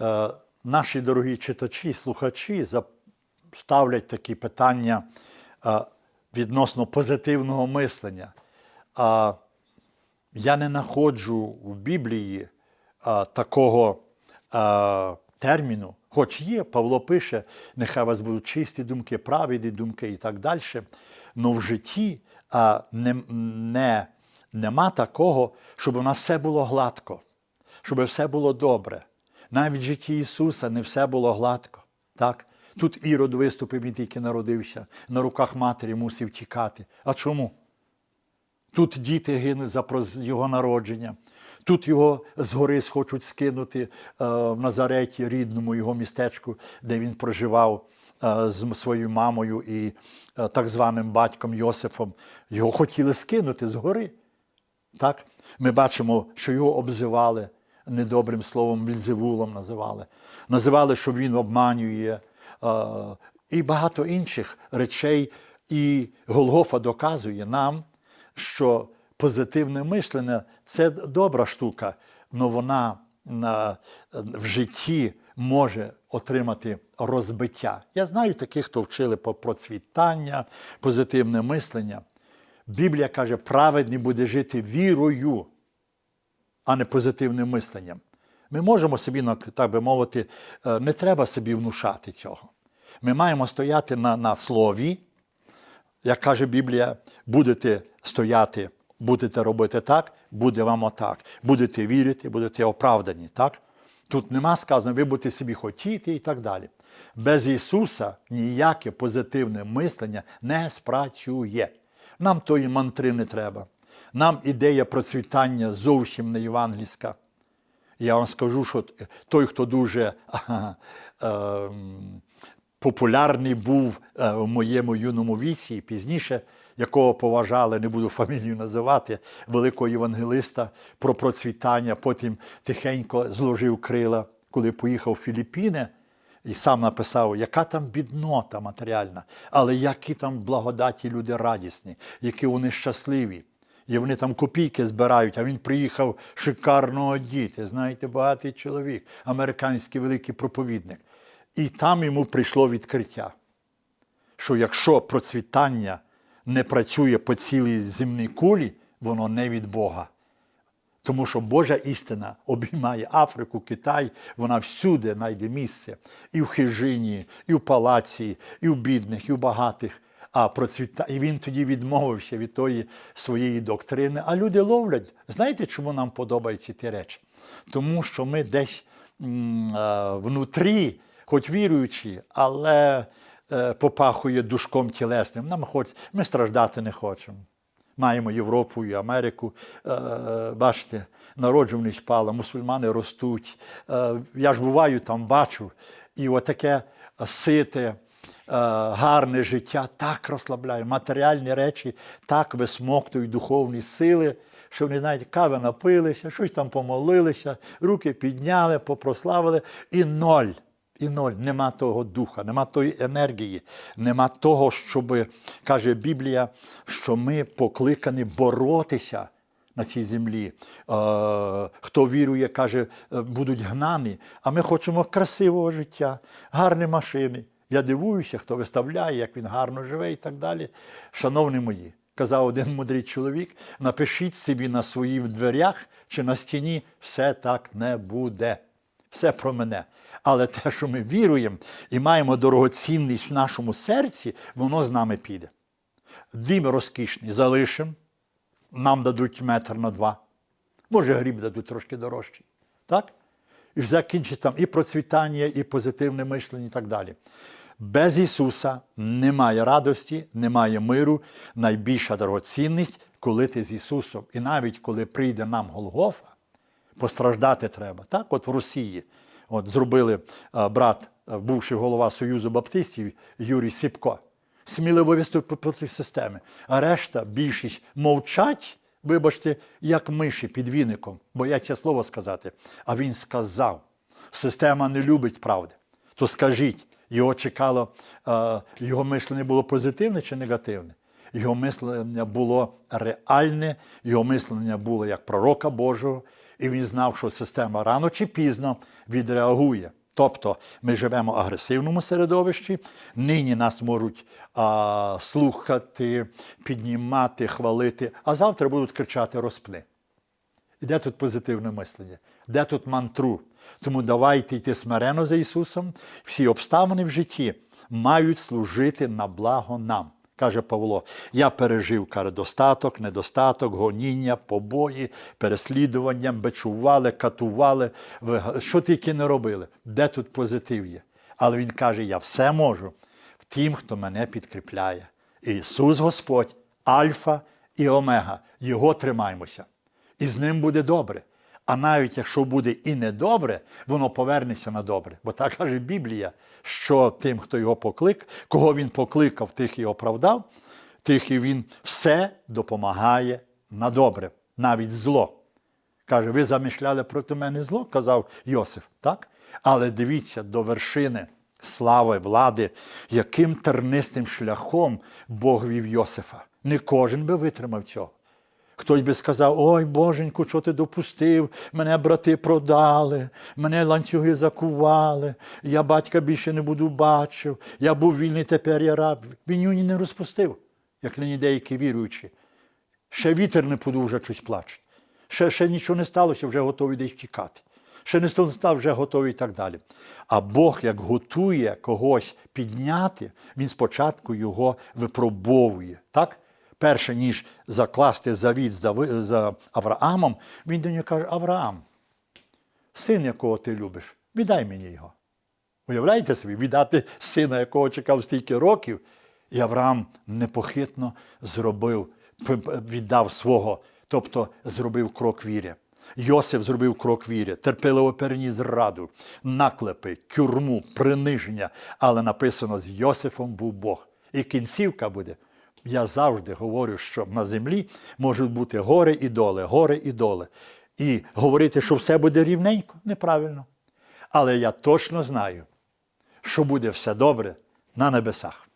е, наші дорогі читачі, слухачі ставлять такі питання е, відносно позитивного мислення. Я не знаходжу в Біблії такого терміну, хоч є, Павло пише, нехай у вас будуть чисті думки, праведні думки і так далі. Але в житті не, не, нема такого, щоб у нас все було гладко, щоб все було добре. Навіть в житті Ісуса не все було гладко. Так? Тут Ірод виступив, він тільки народився, на руках матері мусив тікати. А чому? Тут діти гинуть за його народження. Тут його згори схочуть скинути е, в Назареті, рідному його містечку, де він проживав е, з своєю мамою і е, так званим батьком Йосифом. Його хотіли скинути згори. Так? Ми бачимо, що його обзивали недобрим словом, Вільзевулом називали. Називали, що він обманює е, і багато інших речей. І Голгофа доказує нам, що позитивне мислення це добра штука, але вона на, в житті може отримати розбиття. Я знаю таких, хто вчили по процвітання, позитивне мислення. Біблія каже, праведний буде жити вірою, а не позитивним мисленням. Ми можемо собі, так би мовити, е, не треба собі внушати цього. Ми маємо стояти на, на слові, як каже Біблія, будете стояти, будете робити так, буде вам отак. Будете вірити, будете оправдані. Так? Тут нема сказано, ви будете собі хотіти і так далі. Без Ісуса ніяке позитивне мислення не спрацює. Нам тої мантри не треба. Нам ідея процвітання зовсім не євангельська. Я вам скажу, що той, хто дуже ага, ем, популярний був е, в моєму юному віці, пізніше, якого поважали, не буду фамілію називати, великого євангелиста про процвітання, потім тихенько зложив крила, коли поїхав в Філіппіни. І сам написав, яка там біднота матеріальна, але які там благодаті люди радісні, які вони щасливі. І вони там копійки збирають, а він приїхав шикарно одіти. Знаєте, багатий чоловік, американський великий проповідник. І там йому прийшло відкриття, що якщо процвітання не працює по цілій земній кулі, воно не від Бога. Тому що Божа істина обіймає Африку, Китай, вона всюди знайде місце. І в хижині, і в палаці, і в бідних, і в багатих. А процвіта... І він тоді відмовився від тої своєї доктрини. А люди ловлять. Знаєте, чому нам подобаються ті речі? Тому що ми десь м, е, внутрі, хоч віруючі, але е, попахує душком тілесним. Нам хоч ми страждати не хочемо. Маємо Європу і Америку. Е, бачите, народжуваність пала, мусульмани ростуть. Е, я ж буваю там, бачу, і отаке сите, гарне життя так розслабляє. Матеріальні речі так висмоктують духовні сили, що вони знаєте, кави напилися, щось там помолилися, руки підняли, попрославили, і ноль. І ноль, нема того духа, нема тої енергії, нема того, щоб, каже Біблія, що ми покликані боротися на цій землі. Е, хто вірує, каже, е, будуть гнані. А ми хочемо красивого життя, гарні машини. Я дивуюся, хто виставляє, як він гарно живе і так далі. Шановні мої, казав один мудрий чоловік: напишіть собі на своїх дверях чи на стіні, все так не буде. Все про мене. Але те, що ми віруємо і маємо дорогоцінність в нашому серці, воно з нами піде. Дім розкішний залишимо, нам дадуть метр на два. Може, гріб дадуть трошки дорожчий. Так? І закінчить там і процвітання, і позитивне мишлення, і так далі. Без Ісуса немає радості, немає миру. Найбільша дорогоцінність, коли ти з Ісусом. І навіть коли прийде нам Голгофа, постраждати треба. Так, от в Росії от зробили брат, а, бувший голова Союзу Баптистів Юрій Сіпко. Сміливо виступив проти системи. А решта, більшість мовчать, вибачте, як миші під віником, бояться слово сказати. А він сказав: система не любить правди. То скажіть, його чекало, його мислення було позитивне чи негативне? Його мислення було реальне, його мислення було як пророка Божого, І він знав, що система рано чи пізно відреагує. Тобто ми живемо в агресивному середовищі, нині нас можуть а, слухати, піднімати, хвалити, а завтра будуть кричати розпни. І де тут позитивне мислення? Де тут мантру? Тому давайте йти смирено за Ісусом. Всі обставини в житті мають служити на благо нам. Каже Павло, я пережив каже, достаток, недостаток, гоніння, побої, переслідування, бичували, катували, що тільки не робили. Де тут позитив є? Але він каже: я все можу в тім, хто мене підкріпляє. Ісус Господь, Альфа і Омега. Його тримаймося і з ним буде добре. А навіть якщо буде і недобре, воно повернеться на добре. Бо так каже Біблія, що тим, хто його поклик, кого він покликав, тих і оправдав, тих і він все допомагає на добре, навіть зло. Каже, ви замишляли проти мене зло, казав Йосиф, так? Але дивіться до вершини слави, влади, яким тернистим шляхом Бог вів Йосифа. Не кожен би витримав цього. Хтось би сказав, ой, Боженьку, що ти допустив? Мене брати продали, мене ланцюги закували, я батька більше не буду бачив, я був вільний, тепер я раб. Він його не розпустив, як нині деякі віруючі. Ще вітер не подув, вже щось плачуть. Ще, ще нічого не сталося, вже готові десь тікати. Ще не став, вже готовий і так далі. А Бог, як готує когось підняти, він спочатку його випробовує. Так? Перше, ніж закласти завіт за Авраамом, він до нього каже: Авраам, син, якого ти любиш, віддай мені його. Уявляєте собі, віддати сина, якого чекав стільки років, і Авраам непохитно зробив, віддав свого, тобто зробив крок віри. Йосиф зробив крок віри, терпеливо переніс зраду, наклепи, тюрму, приниження. Але написано, з Йосифом був Бог. І кінцівка буде. Я завжди говорю, що на землі можуть бути гори і доли, гори і доли. І говорити, що все буде рівненько, неправильно. Але я точно знаю, що буде все добре на небесах.